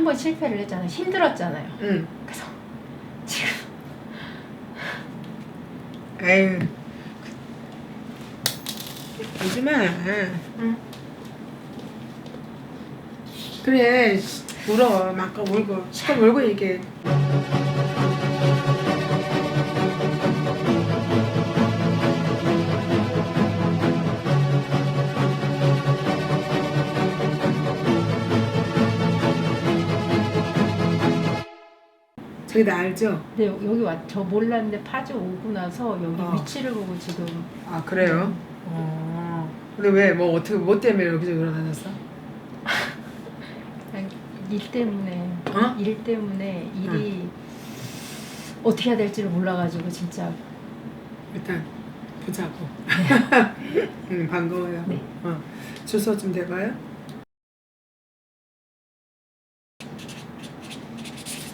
한 번 실패를 했잖아요. 힘들었잖아요. 응. 그래서 지금 에휴. 울지 마. 응. 그래. 울어. 막 울고. 시커 울고 얘기 저기 나 알죠? 네, 여기 왔, 저 몰랐는데 파주 오고 나서 여기 어. 위치를 보고 지금 아 그래요? 어. 근데 왜 뭐 어떻게 뭐 때문에 여기저기 돌아다녔어? 그냥 일 때문에 어? 일 때문에 일이 어떻게 해야 될지를 몰라가지고 진짜 일단 보자고. 응 반가워요. 네. 어. 주소 좀 대봐요.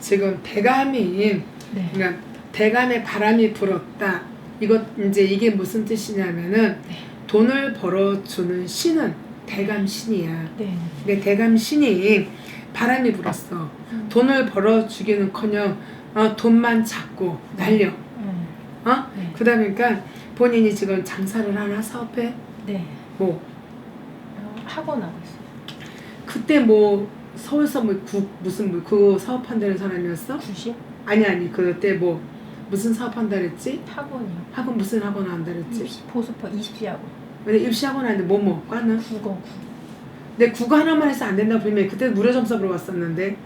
지금 대감이 네. 그러니까 대감에 바람이 불었다. 이것 이제 이게 무슨 뜻이냐면은 네. 돈을 벌어주는 신은 대감 신이야. 네. 근데 대감 신이 바람이 불었어. 음. 돈을 벌어주기는커녕 어, 돈만 찾고 날려. 음. 어? 네. 그러다 보니까 본인이 지금 장사를 하나 사업해? 네. 뭐 어, 학원 하고 있어요. 그때 뭐 서울서 뭐 구, 무슨 뭐 그 사업한다는 사람이었어? 구시 아니 아니 그때 뭐 무슨 사업한다 그랬지? 학원이요. 학원 무슨 학원 한다 그랬지? 입시 보수파 입시 학원. 근데 입시 학원 하는데 뭐뭐 과는? 국어 국. 내 국어 하나만 해서 안 된다고 불면 그때 무료 점수 보러 왔었는데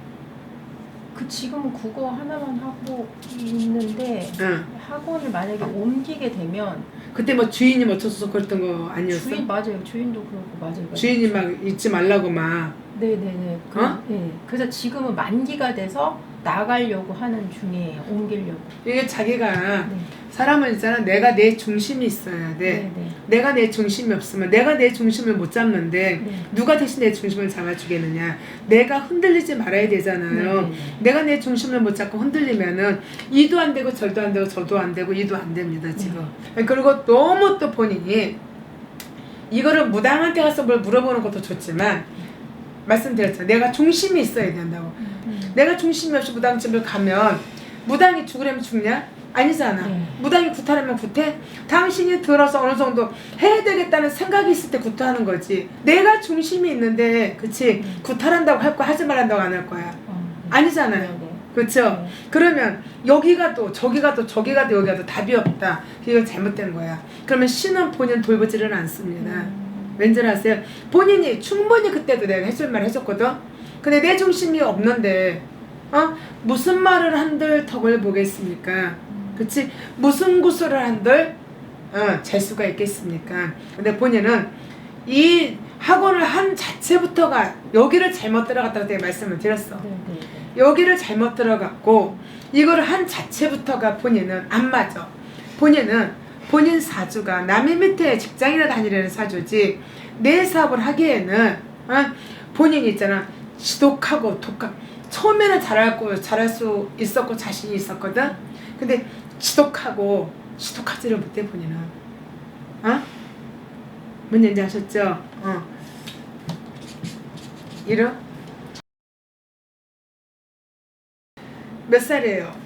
그 지금은 국어 하나만 하고 있는데 응. 학원을 만약에 옮기게 되면 그때 뭐 주인이 뭐 어쩌서 그랬던 거 아니었어? 주인 맞아요. 주인도 그렇고 맞아요. 주인이 막 잊지 말라고 막 네네네. 그, 어? 네. 그래서 지금은 만기가 돼서 나가려고 하는 중이에요. 옮기려고. 이게 자기가 네. 사람은 있잖아 내가 내 중심이 있어야 돼 네네. 내가 내 중심이 없으면 내가 내 중심을 못 잡는데 네. 누가 대신 내 중심을 잡아주겠느냐 내가 흔들리지 말아야 되잖아요 네네네. 내가 내 중심을 못 잡고 흔들리면은 이도 안 되고 절도 안 되고 저도 안 되고 이도 안 됩니다 지금 그리고 너무 또 본인이 이거를 무당한테 가서 뭘 물어보는 것도 좋지만 말씀드렸잖아요 내가 중심이 있어야 된다고 음. 내가 중심이 없이 무당집을 가면 무당이 죽으려면 죽냐? 아니잖아. 네. 무당이 구타하면 구태? 당신이 들어서 어느 정도 해야 되겠다는 생각이 있을 때 구타하는 거지. 내가 중심이 있는데, 그치? 음. 구타한다고 할 거야, 하지 말란다고 안 할 거야. 어, 네. 아니잖아요. 네네. 그쵸? 네. 그러면 여기가 또 저기가 또 저기가 또 여기가 또 답이 없다. 이거 잘못된 거야. 그러면 신은 본인 돌보지를 않습니다. 음. 왠지 아세요? 본인이 충분히 그때도 내가 해줄 말 해줬거든? 근데 내 중심이 없는데, 어? 무슨 말을 한들 덕을 보겠습니까? 그치? 무슨 구슬을 한들, 어, 재수가 있겠습니까? 근데 본인은 이 학원을 한 자체부터가 여기를 잘못 들어갔다고 내가 말씀을 드렸어. 네네네. 여기를 잘못 들어갔고, 이거를 한 자체부터가 본인은 안 맞아. 본인은 본인 사주가 남의 밑에 직장이나 다니려는 사주지 내 사업을 하기에는 어? 본인이 있잖아 지독하고 독하 처음에는 거 잘할 수 있었고 자신이 있었거든 근데 지독하고 지독하지를 못해 본인은 어? 뭔 얘기인지 아셨죠? 어. 이름? 몇 살이에요?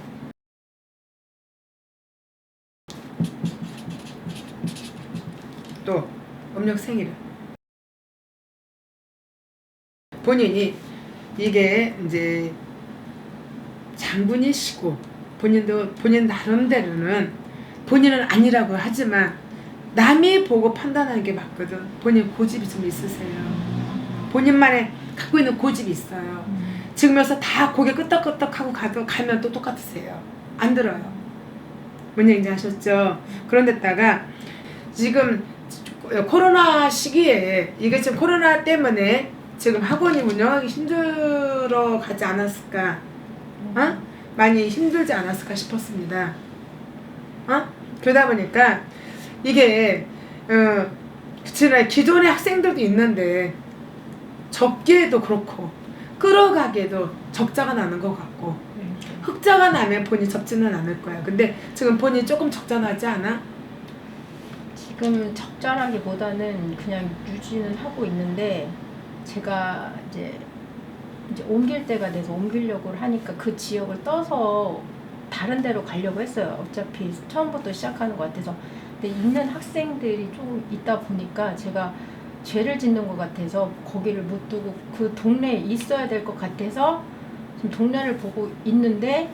음력 생일은 본인이 이게 이제 장군이시고 본인도 본인 나름대로는 본인은 아니라고 하지만 남이 보고 판단하는 게 맞거든 본인 고집이 좀 있으세요 본인만의 갖고 있는 고집이 있어요 음. 지금 여기서 다 고개 끄덕끄덕하고 가도 가면 또 똑같으세요. 안 들어요. 뭔 얘기인지 아셨죠? 그런데다가 지금 코로나 시기에 이게 지금 코로나 때문에 지금 학원이 운영하기 힘들어 가지 않았을까? 어? 많이 힘들지 않았을까 싶었습니다. 어? 그러다 보니까 이게 어, 그치나 기존의 학생들도 있는데 적기에도 그렇고 끌어가기에도 적자가 나는 것 같고 네. 흑자가 나면 본인 접지는 않을 거야. 근데 지금 본인 조금 적자 나지 않아? 지금 적자라기보다는 그냥 유지는 하고 있는데 제가 이제 이제 옮길 때가 돼서 옮기려고 하니까 그 지역을 떠서 다른 데로 가려고 했어요. 어차피 처음부터 시작하는 것 같아서. 근데 있는 학생들이 조금 있다 보니까 제가 죄를 짓는 것 같아서 거기를 못 두고 그 동네에 있어야 될 것 같아서 지금 동네를 보고 있는데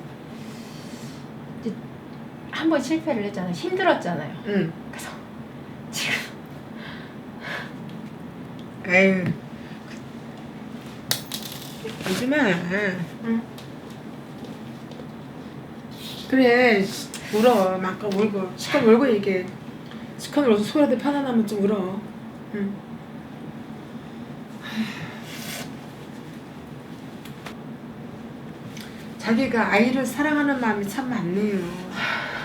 한 번 실패를 했잖아요. 힘들었잖아요. 응. 그래서 지금 에휴. 울지마. 응. 그래. 울어. 막 울고. 시컷 울고 얘기해. 시컷 울어서 소리도 편안하면 좀 울어. 응. 자기가 아이를 사랑하는 마음이 참 많네요.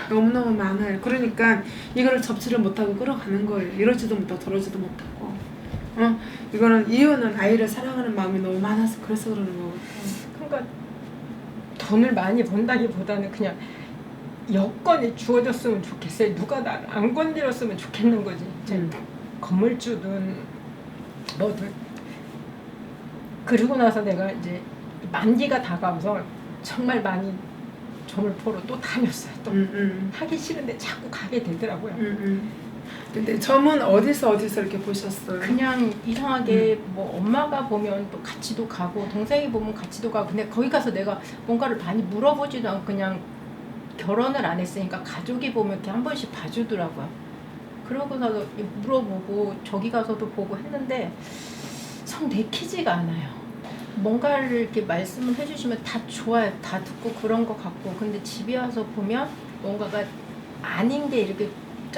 너무너무 많아요. 그러니까 이거를 접지를 못하고 끌어가는 거예요. 이러지도 못하고 저러지도 못하고. 어? 이거는 이유는 아이를 사랑하는 마음이 너무 많아서 그래서 그러는 거거든. 그러니까 돈을 많이 번다기보다는 그냥 여건이 주어졌으면 좋겠어요. 누가 나를 안 건드렸으면 좋겠는 거지. 이제 음. 건물주든 뭐든 그러고 나서 내가 이제 만기가 다가와서 정말 많이 보러 또 다녔어요. 또 음, 음. 하기 싫은데 자꾸 가게 되더라고요. 음, 음. 근데 점은 어디서 어디서 이렇게 보셨어요? 그냥 이상하게 뭐 엄마가 보면 또 같이도 가고 동생이 보면 같이도 가고 근데 거기 가서 내가 뭔가를 많이 물어보지도 않고 그냥 결혼을 안 했으니까 가족이 보면 이렇게 한 번씩 봐주더라고요. 그러고서 물어보고 저기 가서도 보고 했는데 성 내키지가 않아요. 뭔가를 이렇게 말씀을 해주시면 다 좋아요. 다 듣고 그런 것 같고 근데 집에 와서 보면 뭔가가 아닌 게 이렇게 짜-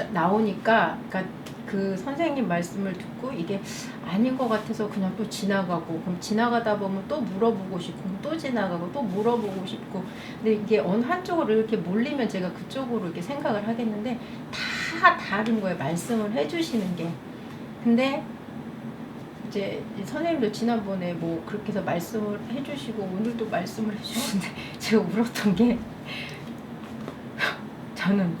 나오니까 그러니까 그 선생님 말씀을 듣고 이게 아닌 것 같아서 그냥 또 지나가고 그럼 지나가다 보면 또 물어보고 싶고 또 지나가고 또 물어보고 싶고. 근데 이게 어느 한쪽으로 이렇게 몰리면 제가 그쪽으로 이렇게 생각을 하겠는데 다 다른 거예요 말씀을 해주시는 게. 근데 이제 이 선생님도 지난번에 뭐 그렇게 해서 말씀을 해주시고 오늘도 말씀을 해주시는데 제가 울었던 게 저는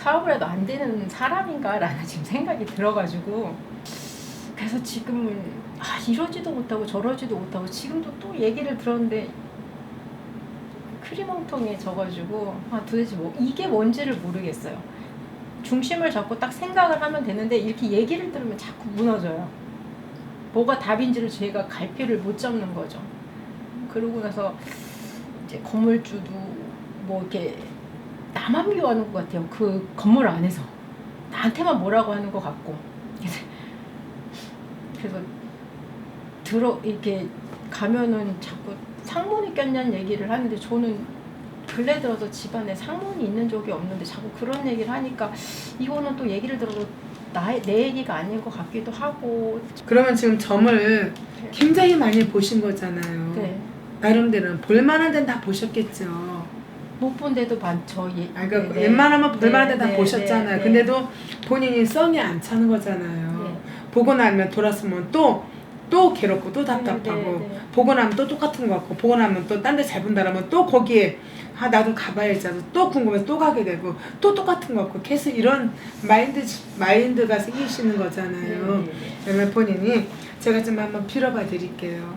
사업을 해도 안 되는 사람인가라는 지금 생각이 들어가지고 그래서 지금은 아 이러지도 못하고 저러지도 못하고 지금도 또 얘기를 들었는데 크리멍텅해져가지고 아 도대체 뭐 이게 뭔지를 모르겠어요. 중심을 잡고 딱 생각을 하면 되는데 이렇게 얘기를 들으면 자꾸 무너져요. 뭐가 답인지를 제가 갈피를 못 잡는 거죠. 그러고 나서 이제 건물주도 뭐 이렇게 나만 미워하는 것 같아요. 그 건물 안에서 나한테만 뭐라고 하는 것 같고 그래서 들어 이렇게 가면은 자꾸 상문이 꼈냐는 얘기를 하는데 저는 근래 들어서 집안에 상문이 있는 적이 없는데 자꾸 그런 얘기를 하니까 이거는 또 얘기를 들어도 나의 내 얘기가 아닌 것 같기도 하고 그러면 지금 점을 굉장히 많이 보신 거잖아요. 네. 나름대로는 볼만한 데는 다 보셨겠죠. 못 본 데도 많죠. 예. 아, 그러니까 네, 웬만하면 네. 볼만한 데는 다 네, 보셨잖아요. 네, 네. 근데도 본인이 썸이 안 차는 거잖아요. 네. 보고 나면 돌았으면 또, 또 괴롭고 또 답답하고 네, 네. 보고 나면 또 똑같은 거 같고 보고 나면 또 딴 데 잘 본다라면 또 거기에 아 나도 가봐야지 하고 또 궁금해서 또 가게 되고 또 똑같은 거 같고 계속 이런 마인드 마인드가 생기시는 거잖아요. 네, 네, 네. 그러면 본인이 제가 좀 한번 빌어봐 드릴게요.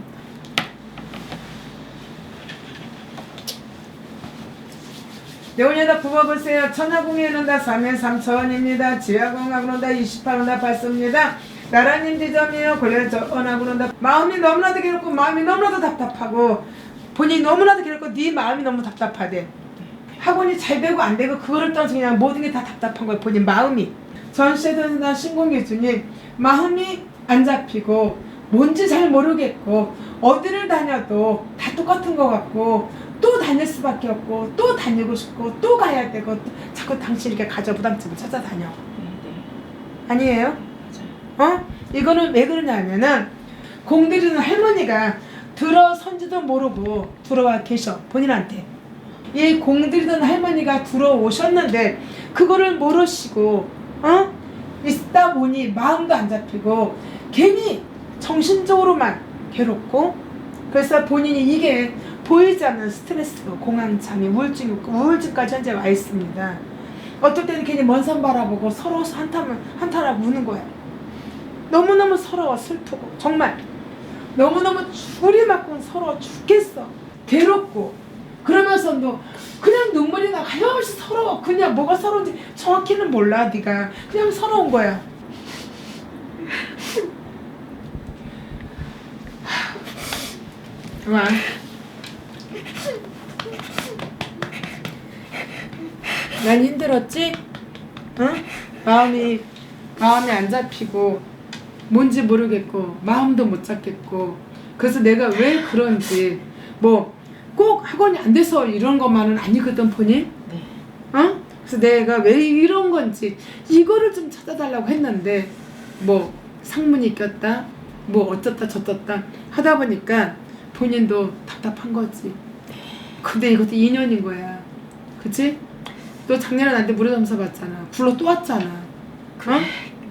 내원에다 굽어보세요. 천하공에는 다 3면 3천입니다. 지하공학으로는 다 28원 다 받습니다. 나라님 지점이요. 권래 저언하고는 다 마음이 너무나도 괴롭고 마음이 너무나도 답답하고 본인이 너무나도 괴롭고 네 마음이 너무 답답하대. 학원이 잘 되고 안 되고 그거를 떠나서 그냥 모든 게 다 답답한 거예요. 본인 마음이. 전시회전이나 신공교수님 마음이 안 잡히고 뭔지 잘 모르겠고 어디를 다녀도 다 똑같은 것 같고 또 다닐 수밖에 없고 또 다니고 싶고 또 가야 되고 자꾸 당신 이렇게 가져 부담집을 찾아다녀. 네, 네. 아니에요? 어? 이거는 왜 그러냐면은 공들이는 할머니가 들어선지도 모르고 들어와 계셔 본인한테 이 공들이던 할머니가 들어오셨는데 그거를 모르시고 어? 있다 보니 마음도 안 잡히고 괜히 정신적으로만 괴롭고 그래서 본인이 이게 보이지 않는 스트레스고 공황장애 우울증이 있고 우울증까지 현재 와 있습니다 어떨 때는 괜히 먼 산 바라보고 서로 한탄을 한탄하고 우는 거야 너무너무 서러워 슬프고 정말 너무너무 죽으리 맞고 서로 죽겠어. 괴롭고. 그러면서도 그냥 눈물이 나 하염없이 서러워. 그냥 뭐가 서러운지 정확히는 몰라 네가. 그냥 서러운 거야. 와. 난 힘들었지? 응? 마음이 마음이 안 잡히고 뭔지 모르겠고 마음도 못 잡겠고 그래서 내가 왜 그런지 뭐 꼭 학원이 안 돼서 이런 것만은 아니거든 보니 네. 어? 그래서 내가 왜 이런 건지 이거를 좀 찾아달라고 했는데 뭐 상문이 꼈다 뭐 어쩌다 저쩌다 하다 보니까 본인도 답답한 거지 근데 이것도 인연인 거야 그치? 너 작년에 나한테 무료 점사 봤잖아 굴러 또 왔잖아 어?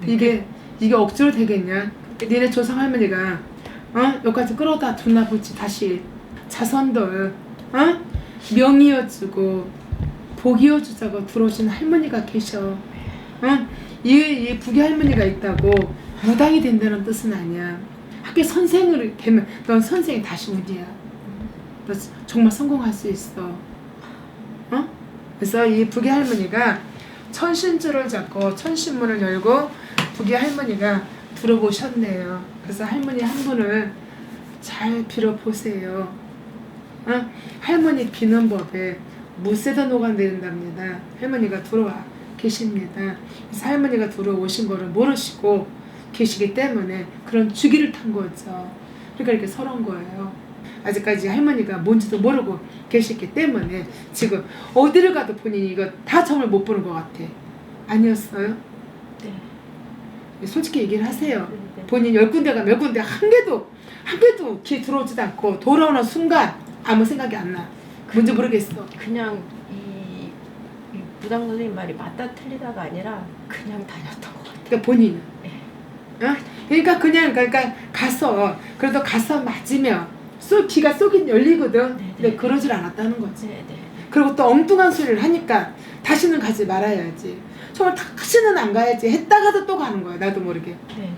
이게 이게 억지로 되겠냐 니네 조상 할머니가 어? 여기까지 끌어다 줬나 보지 다시 자손들 어? 명이어주고 복이어주자고 들어오신 할머니가 계셔 어? 이, 이 북의 할머니가 있다고 무당이 된다는 뜻은 아니야 학교 선생으로 되면 넌 선생이 다시 운이야 너 정말 성공할 수 있어 어? 그래서 이 북의 할머니가 천신줄을 잡고 천신문을 열고 북의 할머니가 들어보셨네요. 그래서 할머니 한 분을 잘 빌어보세요. 어? 할머니 비는 법에 무쇠도 녹아내린답니다. 할머니가 들어와 계십니다. 그래서 할머니가 들어오신 거를 모르시고 계시기 때문에 그런 주기를 탄 거죠. 그러니까 이렇게 서러운 거예요. 아직까지 할머니가 뭔지도 모르고 계시기 때문에 지금 어디를 가도 본인이 이거 다 점을 못 보는 것 같아. 아니었어요? 네. 솔직히 얘기를 하세요. 네. 본인 열 군데 가면 열 군데 한 개도 한 개도 귀 들어오지도 않고 돌아오는 순간 아무 생각이 안 나. 뭔지 모르겠어. 그냥 이, 이 부당 선생님 말이 맞다 틀리다가 아니라 그냥 다녔던 것 같아요. 그러니까 본인. 네. 어? 그러니까 그냥 그러니까 가서 그래도 가서 맞으면 쏙 귀가 쏙이 열리거든. 네, 근데 네. 그러질 않았다는 거지. 네, 네. 그리고 또 엉뚱한 소리를 하니까 다시는 가지 말아야지. 정말 다시는 안 가야지. 했다가도 또 가는 거야. 나도 모르게. 네, 네.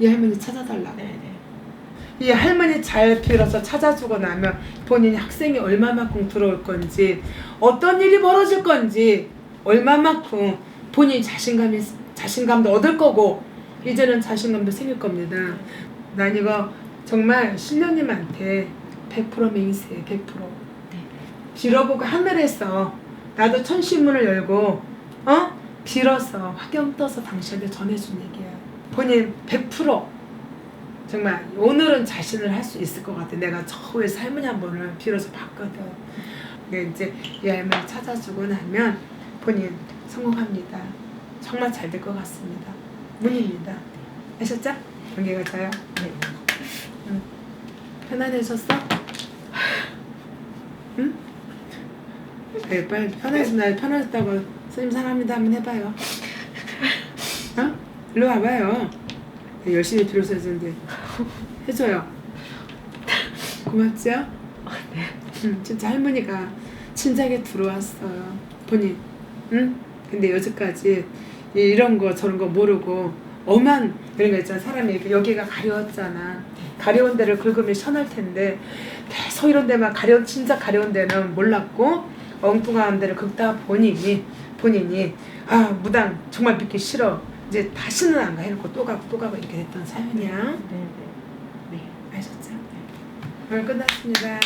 이 할머니 찾아달라고. 네, 네. 이 할머니 잘 빌어서 찾아주고 나면 본인이 학생이 얼마만큼 들어올 건지 어떤 일이 벌어질 건지 얼마만큼 본인이 자신감이 자신감도 얻을 거고 이제는 자신감도 생길 겁니다. 난 이거 정말 신령님한테 100% 맹세 100% 빌어보고 하늘에서 나도 천신문을 열고 어 빌어서 화경 떠서 당신한테 전해준 얘기야. 본인 100% 정말 오늘은 자신을 할 수 있을 것 같아. 내가 저에서 할머니 한 번을 빌어서 봤거든. 근데 이제 이 할머니 찾아주고 나면 본인 성공합니다. 정말 잘 될 것 같습니다. 문입니다. 아셨죠? 관계가 자요. 네. 편안해졌어? 응? 네, 빨리 편해졌 나 편해졌다고 스님 사랑합니다 한번 해봐요. 어? 일로 와봐요. 네, 열심히 빌어서 해주는데 해줘요. 고맙죠? 응, 진짜 할머니가 친작에 들어왔어요. 본인. 응? 근데 여지까지 이- 이런 거 저런 거 모르고 엄한 이런 거 있잖아. 사람이 이렇게 여기가 가려웠잖아. 가려운 데를 긁으면 시원할 텐데 계속 이런 데만 가려 진짜 가려운 데는 몰랐고 엉뚱한 데를 긁다 보니 본인이 아 무당 정말 믿기 싫어 이제 다시는 안 가 해놓고 또 가고 또 가고 이렇게 됐던 사연이야 네, 네. 네. 아셨죠? 오늘 끝났습니다